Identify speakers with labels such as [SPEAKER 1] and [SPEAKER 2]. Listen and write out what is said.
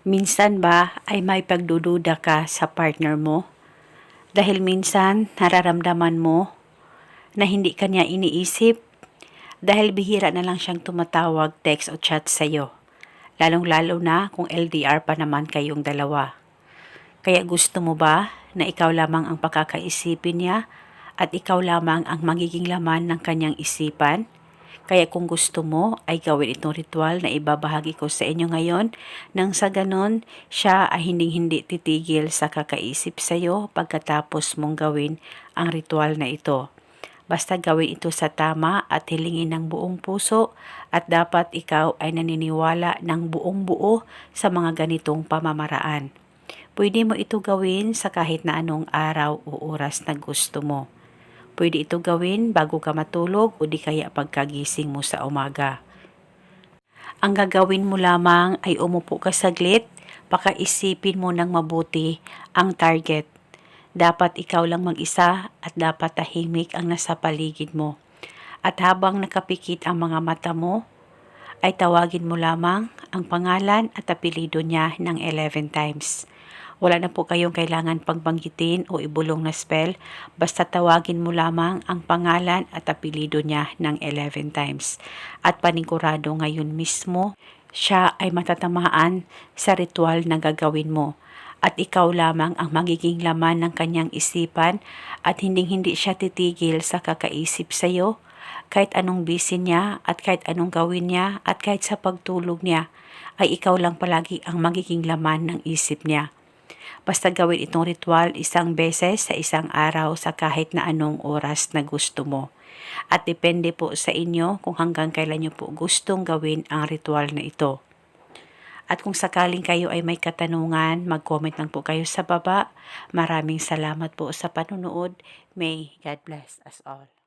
[SPEAKER 1] Minsan ba ay may pagdududa ka sa partner mo? Dahil minsan nararamdaman mo na hindi ka niya iniisip dahil bihira na lang siyang tumatawag, text o chat sa'yo. Lalong-lalo na kung LDR pa naman kayong dalawa. Kaya gusto mo ba na ikaw lamang ang pakakaisipin niya at ikaw lamang ang magiging laman ng kanyang isipan? Kaya kung gusto mo ay gawin itong ritual na ibabahagi ko sa inyo ngayon nang sa ganon siya ay hindi-hindi titigil sa kakaisip sa iyo pagkatapos mong gawin ang ritual na ito. Basta gawin ito sa tama at hilingin ng buong puso at dapat ikaw ay naniniwala ng buong buo sa mga ganitong pamamaraan. Pwede mo ito gawin sa kahit na anong araw o oras na gusto mo. Pwede ito gawin bago ka matulog o di kaya pagkagising mo sa umaga. Ang gagawin mo lamang ay umupo ka saglit, pakaisipin mo ng mabuti ang target. Dapat ikaw lang mag-isa at dapat tahimik ang nasa paligid mo. At habang nakapikit ang mga mata mo, ay tawagin mo lamang ang pangalan at apelido niya ng 11 times. Wala na po kayong kailangan pagbanggitin o ibulong na spell, basta tawagin mo lamang ang pangalan at apelido niya ng 11 times. At panigurado ngayon mismo, siya ay matatamaan sa ritual na gagawin mo. At ikaw lamang ang magiging laman ng kanyang isipan at hindi-hindi siya titigil sa kakaisip sa iyo kahit anong busy niya at kahit anong gawin niya at kahit sa pagtulog niya ay ikaw lang palagi ang magiging laman ng isip niya. Basta gawin itong ritual isang beses sa isang araw sa kahit na anong oras na gusto mo. At depende po sa inyo kung hanggang kailan nyo po gustong gawin ang ritual na ito. At kung sakaling kayo ay may katanungan, mag-comment lang po kayo sa baba. Maraming salamat po sa panunood. May God bless us all.